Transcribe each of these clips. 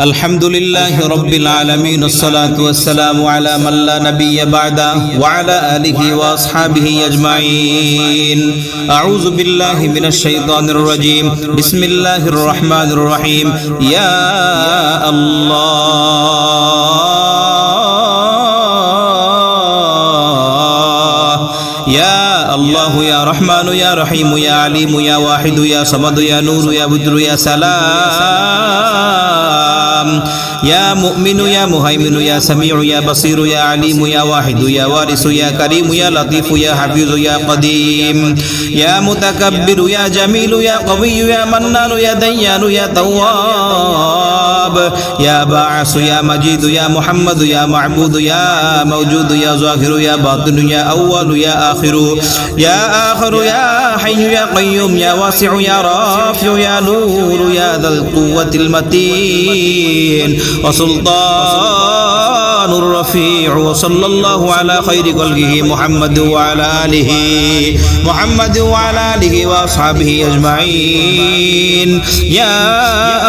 الحمد لله رب العالمين الصلاة والسلام على من لا نبي بعده وعلى آله وأصحابه أجمعين. أعوذ بالله من الشيطان الرجيم. بسم الله الرحمن الرحيم. يا الله. يا الله يا رحمن يا رحيم يا عليم يا واحد يا صمد يا نور يا بدر يا سلام. um, يا مؤمن يا مهيمن يا سميع يا بصير يا عليم يا واحد يا وارث يا كريم يا لطيف يا حفيظ يا قديم يا متكبر يا جميل يا قوي يا منان يا ديان يا تواب يا باعث يا مجيد يا محمد يا معبود يا موجود يا ظاهر يا باطن يا أول يا آخر يا آخر يا حي يا قيوم يا واسع يا رافع يا نور يا ذا القوة المتين وسلطان الرفيع وصلى الله على خير خلقه محمد وعلى آله محمد وعلى آله وأصحابه أجمعين. يا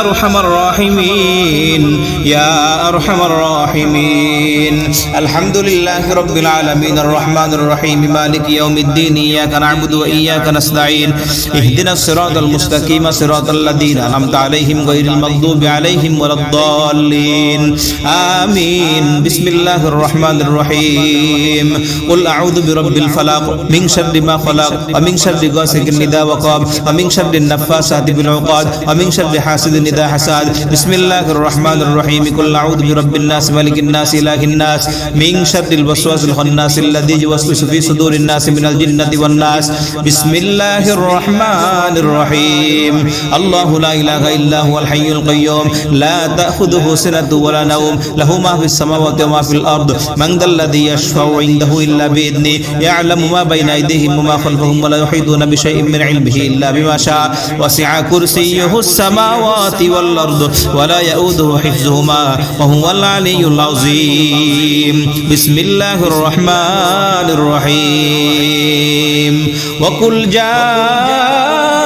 أرحم الراحمين يا أرحم الراحمين. الحمد لله رب العالمين الرحمن الرحيم مالك يوم الدين إياك نعبد وإياك نستعين. اهدنا الصراط المستقيم صراط الذين أنعمت عليهم غير المغضوب عليهم ولا الضالين. آمين. بسم الله الرحمن الرحيم قل أعوذ برب الفلق من شر ما خلق ومن شر غاسق إذا وقاب ومن شر النفاسات بالعقاد ومن شر حاسد إذا حسد بسم الله الرحمن الرحيم قل أعوذ برب الناس ملك الناس إله الناس. من شر الوسواس الخناس الذي يوسوس في صدور الناس من الجنة والناس. بسم الله الرحمن الرحيم الله لا إله إلا هو الحي القيوم. لا تأخذه سنة ولا نوم له ما في السماوات وما في الأرض. من ذا الذي يشفع عنده إلا بإذنه يعلم ما بين أيديهم وما خلفهم ولا يحيطون بشيء من علمه إلا بما شاء. وسع كرسيه السماوات والأرض ولا يؤوده حفظهما وهو العلي العظيم. بسم الله الرحمن الرحيم. وقل جاء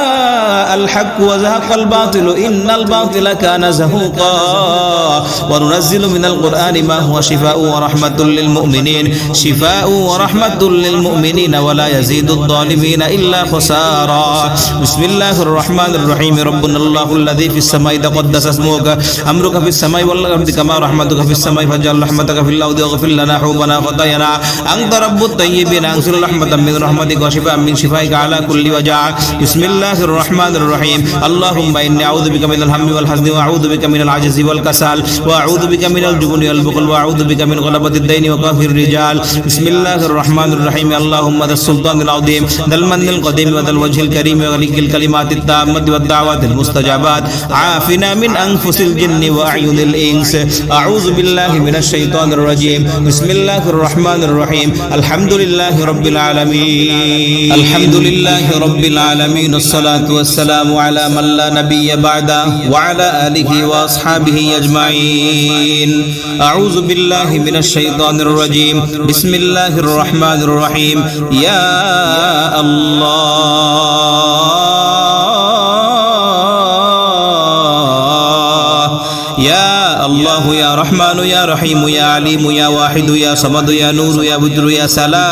الحق وزهق الباطل إن الباطل كان زهوقا. وننزل من القرآن ما هو شفاء ورحمة للمؤمنين. شفاء ورحمة للمؤمنين ولا يزيد الظالمين إلا خسارا. بسم الله الرحمن الرحيم. ربنا الله الذي في السماء تقدس اسمك. أمرك في السماء والأرض كما رحمتك في السماء فاجعل رحمتك في الأرض واغفر لنا حوبنا خطايانا أنت رب الطيبين أنزل رحمة من رحمتك وشفاء من شفائك على كل وجع بسم الله الرحمن الرحيم. اللهم إني أعوذ بك من الهم والحزن وأعوذ بك من العجز والكسل وأعوذ بك من الجبن والبخل وأعوذ بك من غلبة الدين وقهر الرجال. بسم الله الرحمن الرحيم. اللهم ذا السلطان العظيم ذا المن القديم وذا الوجه الكريم وغلق الكلمات التامة والدعوات المستجابات. عافنا من أنفس الجن وأعين الإنس. أعوذ بالله من الشيطان الرجيم. بسم الله الرحمن الرحيم. الحمد لله رب العالمين. الحمد لله رب العالمين. الصلاة والسلام على من لا نبي بعده وعلى آله وأصحابه أجمعين. أعوذ بالله من الشيطان الرجيم. بسم الله الرحمن الرحيم. يا الله. يا الله يا رحمن يا رحيم يا عليم يا واحد يا صمد يا نور يا بدر يا سلام.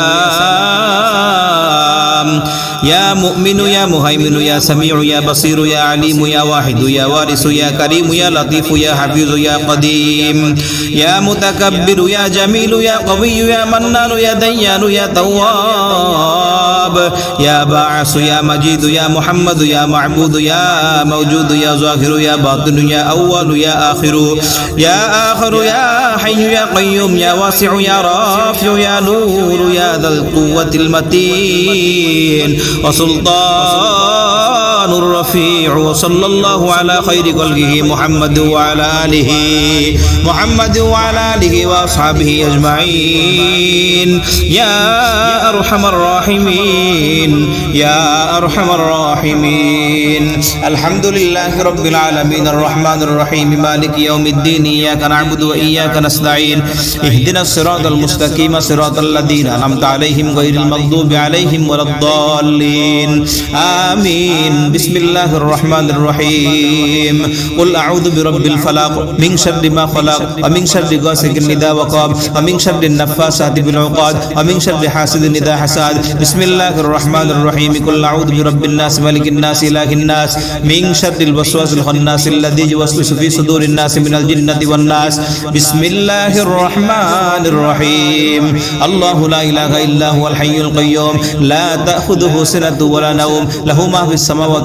يا مؤمن يا مهيمن يا سميع يا بصير يا عليم يا واحد يا وارث يا كريم يا لطيف يا حفيظ يا قديم. يا متكبر يا جميل يا قوي يا منان يا ديان يا تواب يا باعث يا مجيد يا محمد يا معبود يا موجود يا ظاهر يا باطن يا أول يا آخر يا آخر يا حي يا قيوم يا واسع يا رافع يا نور يا ذا القوة المتين وسلطان الرفيع وصلى الله على خير خلقه محمد وعلى آله محمد وعلى آله وأصحابه أجمعين. يا أرحم الراحمين. يا أرحم الراحمين. الحمد لله رب العالمين. الرحمن الرحيم. مالك يوم الدين. إياك نعبد وإياك نستعين. اهدنا الصراط المستقيم. صراط الذين أنعمت عليهم غير المغضوب عليهم ولا الضالين. آمين. بسم الله الرحمن الرحيم. قل أعوذ برب الفلق من شر ما خلق ومن شر غاسق إذا وقب ومن شر النفاثات بالعقد ومن شر حاسد إذا حسد بسم الله الرحمن الرحيم. قل أعوذ برب الناس ملك الناس إله الناس. من شر الوسواس الخناس الذي يوسوس في صدور الناس من الجنة والناس. بسم الله الرحمن الرحيم. الله لا إله إلا هو الحي القيوم. لا تأخذه سنة ولا نوم. له ما في السماوات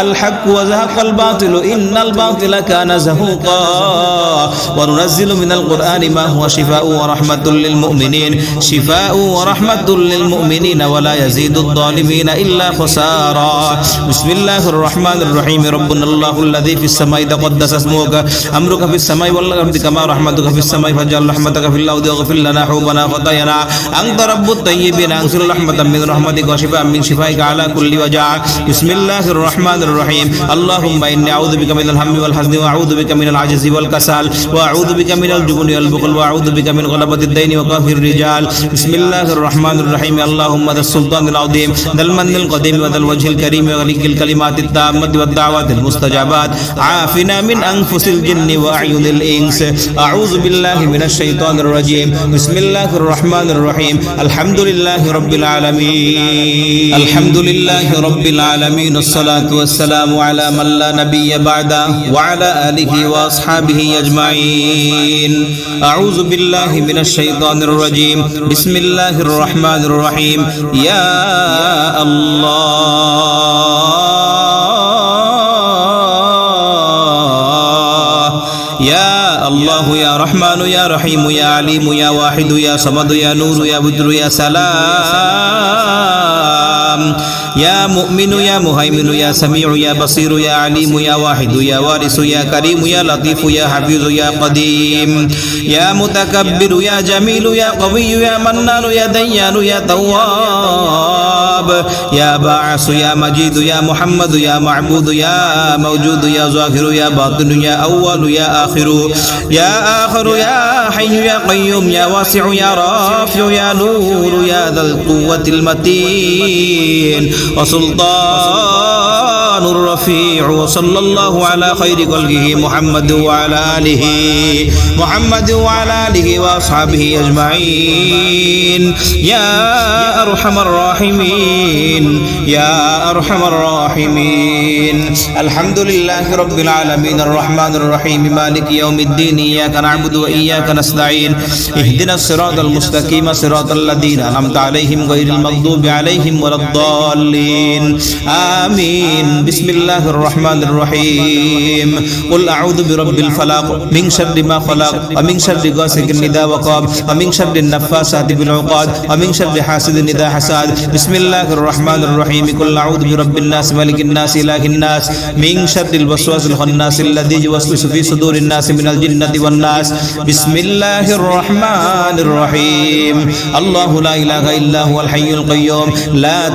الحق وزهق الباطل إن الباطل كان زهوقا. وننزل من القرآن ما هو شفاء ورحمة للمؤمنين. شفاء ورحمة للمؤمنين ولا يزيد الظالمين إلا خسارا. بسم الله الرحمن الرحيم. ربنا الله الذي في السماء تقدس اسمك. أمرك في السماء والأرض كما رحمتك في السماء فاجعل رحمتك في الأرض واغفر لنا حوبنا خطايانا أنت رب الطيبين أنزل رحمة من رحمتك وشفاء من شفائك على كل وجع بسم الله الرحمن الرحيم اللهم إني أعوذ بك من الهم والحزن وأعوذ بك من العجز والكسل وأعوذ بك من الجبن والبخل وأعوذ بك من غلبة الدين وقهر الرجال. بسم الله الرحمن الرحيم. اللهم ذا السلطان العظيم ذا المن القديم وذا الوجه الكريم وغليق الكلمات التامة والدعوات المستجابات. عافنا من أنفس الجن وأعين الإنس. أعوذ بالله من الشيطان الرجيم. بسم الله الرحمن الرحيم. الحمد لله رب العالمين. الحمد لله رب العالمين. الصلاة والسلام على من لا نبي بعده وعلى آله وأصحابه أجمعين. أعوذ بالله من الشيطان الرجيم. بسم الله الرحمن الرحيم. يا الله. يا الله يا رحمن يا رحيم يا عليم يا واحد يا صمد يا نور يا بدر يا سلام. يا مؤمن يا مهيمن يا سميع يا بصير يا عليم يا واحد يا وارث يا كريم يا لطيف يا حفيظ يا قديم. يا متكبر يا جميل يا قوي يا منان يا ديان يا تواب. يا باعث يا مجيد يا محمد يا معبود يا موجود يا ظاهر يا باطن يا أول يا آخر. يا آخر يا حي يا قيوم يا واسع يا رافع يا نور يا ذا القوة المتين. وسلطان الرفيع وصلى الله على خير خلقه محمد وعلى آله محمد وعلى آله وأصحابه أجمعين. يا أرحم الراحمين. يا أرحم الراحمين. الحمد لله رب العالمين. الرحمن الرحيم. مالك يوم الدين. إياك نعبد وإياك نستعين. اهدنا الصراط المستقيم. صراط الذين أنعمت عليهم غير المغضوب عليهم ولا الضالين. آمين. بسم الله الرحمن الرحيم. قل أعوذ برب الفلق من شر ما خلق ومن شر غاسق إذا وقب ومن شر النفاثات بالعقد ومن شر حاسد إذا حسد بسم الله الرحمن الرحيم. قل أعوذ برب الناس ملك الناس إله الناس. من شر الوسواس الخناس الذي يوسوس في صدور الناس من الجنة والناس. بسم الله الرحمن الرحيم. الله لا إله إلا هو الحي القيوم. لا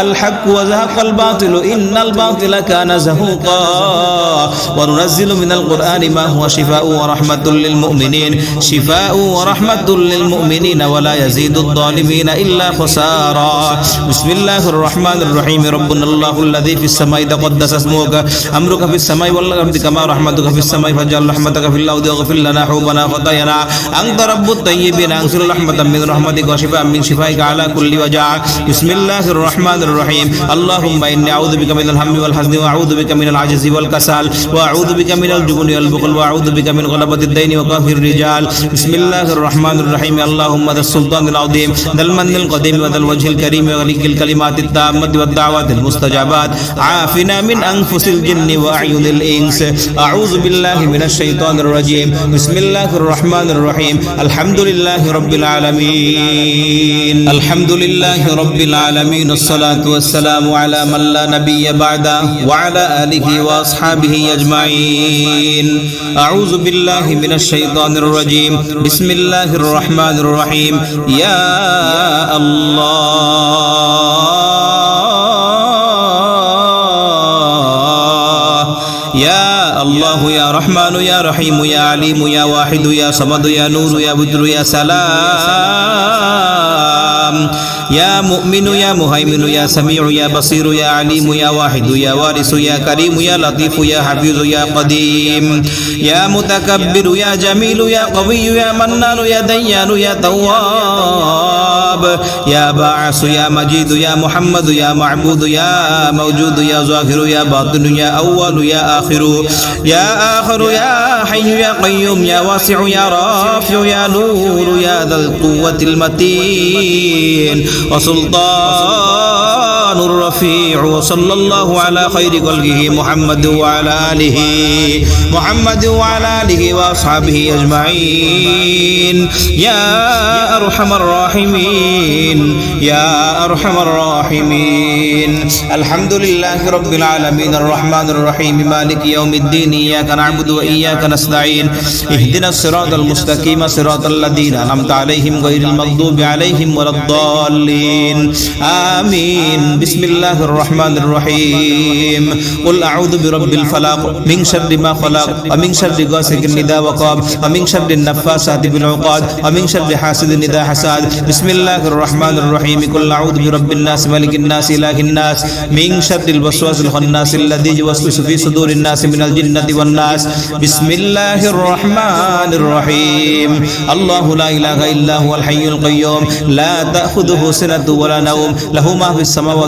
الحق وزهق الباطل إن الباطل كان زهوقا. وننزل من القرآن ما هو شفاء ورحمة للمؤمنين. شفاء ورحمة للمؤمنين ولا يزيد الظالمين إلا خسارا. بسم الله الرحمن الرحيم. ربنا الله الذي في السماء تقدس اسمك. أمرك في السماء والأرض كما رحمتك في السماء فاجعل رحمتك في الأرض واغفر لنا حوبنا خطايانا أنت رب الطيبين أنزل رحمة من رحمتك وشفاء من شفائك على كل وجع بسم الله الرحمن الرحمن الرحيم. اللهم إني أعوذ بك من الهم والحزن وأعوذ بك من العجز والكسل وأعوذ بك من الجبن والبخل وأعوذ بك من غلبة الدين وقهر الرجال. بسم الله الرحمن الرحيم. اللهم ذا السلطان العظيم ذا المن القديم وذا الوجه الكريم وغليك الكلمات التامة والدعوات المستجابات. عافنا من أنفس الجن وأعين الإنس. أعوذ بالله من الشيطان الرجيم. بسم الله الرحمن الرحيم. الحمد لله رب العالمين. الحمد لله رب العالمين. الصلاة والسلام على من لا نبي بعده وعلى آله وأصحابه أجمعين. أعوذ بالله من الشيطان الرجيم. بسم الله الرحمن الرحيم. يا الله. الله يا رحمن يا رحيم يا عليم يا واحد يا صمد يا نور يا بدر يا سلام يا مؤمن يا مهيمن يا سميع يا بصير يا عليم يا واحد يا وارث يا كريم يا لطيف يا حفيظ يا قديم يا متكبر يا جميل يا قوي يا منان يا ديان يا تواب يا باعث يا مجيد يا محمد يا معبود يا موجود يا ظاهر يا باطن يا أول يا آخر. يا آخر يا حي يا قيوم يا واسع يا رافع يا نور يا ذا القوة المتين. وسلطان الرفيع وصلى الله على خير خلقه محمد وعلى آله محمد وعلى آله وأصحابه أجمعين. يا أرحم الراحمين. يا أرحم الراحمين. الحمد لله رب العالمين. الرحمن الرحيم. مالك يوم الدين. إياك نعبد وإياك نستعين. اهدنا الصراط المستقيم. صراط الذين أنعمت عليهم غير المغضوب عليهم ولا الضالين. آمين. بسم الله الرحمن الرحيم. قل أعوذ برب الفلق من شر ما خلق ومن شر غاسق إذا وقب ومن شر النفاسات بالعقاد ومن شر حاسد إذا حسد بسم الله الرحمن الرحيم. قل أعوذ برب الناس ملك الناس إله الناس. من شر الوسواس الخناس الذي يوسوس في صدور الناس من الجنة والناس. بسم الله الرحمن الرحيم. الله لا إله إلا هو الحي القيوم. لا تأخذه سنة ولا نوم. له ما في السماوات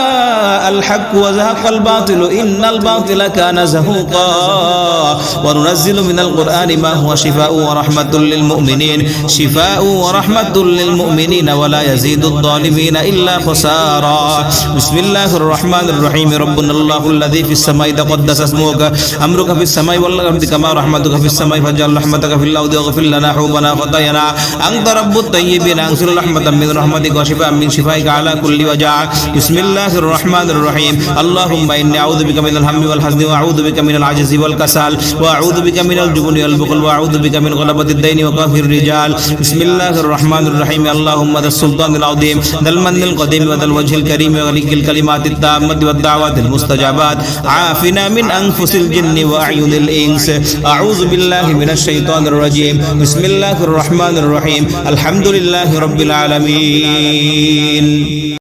الحق وزهق الباطل إن الباطل كان زهوقا. وننزل من القرآن ما هو شفاء ورحمة للمؤمنين. شفاء ورحمة للمؤمنين ولا يزيد الظالمين إلا خسارا. بسم الله الرحمن الرحيم. ربنا الله الذي في السماء تقدس اسمك. أمرك في السماء والأرض كما رحمتك في السماء فاجعل رحمتك في الأرض واغفر لنا حوبنا خطايانا أنت رب الطيبين أنزل رحمة من رحمتك وشفاء من شفائك على كل وجع بسم الله الرحمن الرحيم اللهم إني أعوذ بك من الهم والحزن وأعوذ بك من العجز والكسل وأعوذ بك من الجبن والبخل وأعوذ بك من غلبة الدين وقهر الرجال بسم الله الرحمن الرحيم اللهم ذا السلطان العظيم ذا المن القديم وذا الوجه الكريم وغليك الكلمات التامة والدعوات المستجابات عافنا من أنفس الجن وأعين الإنس أعوذ بالله من الشيطان الرجيم بسم الله الرحمن الرحيم الحمد لله رب العالمين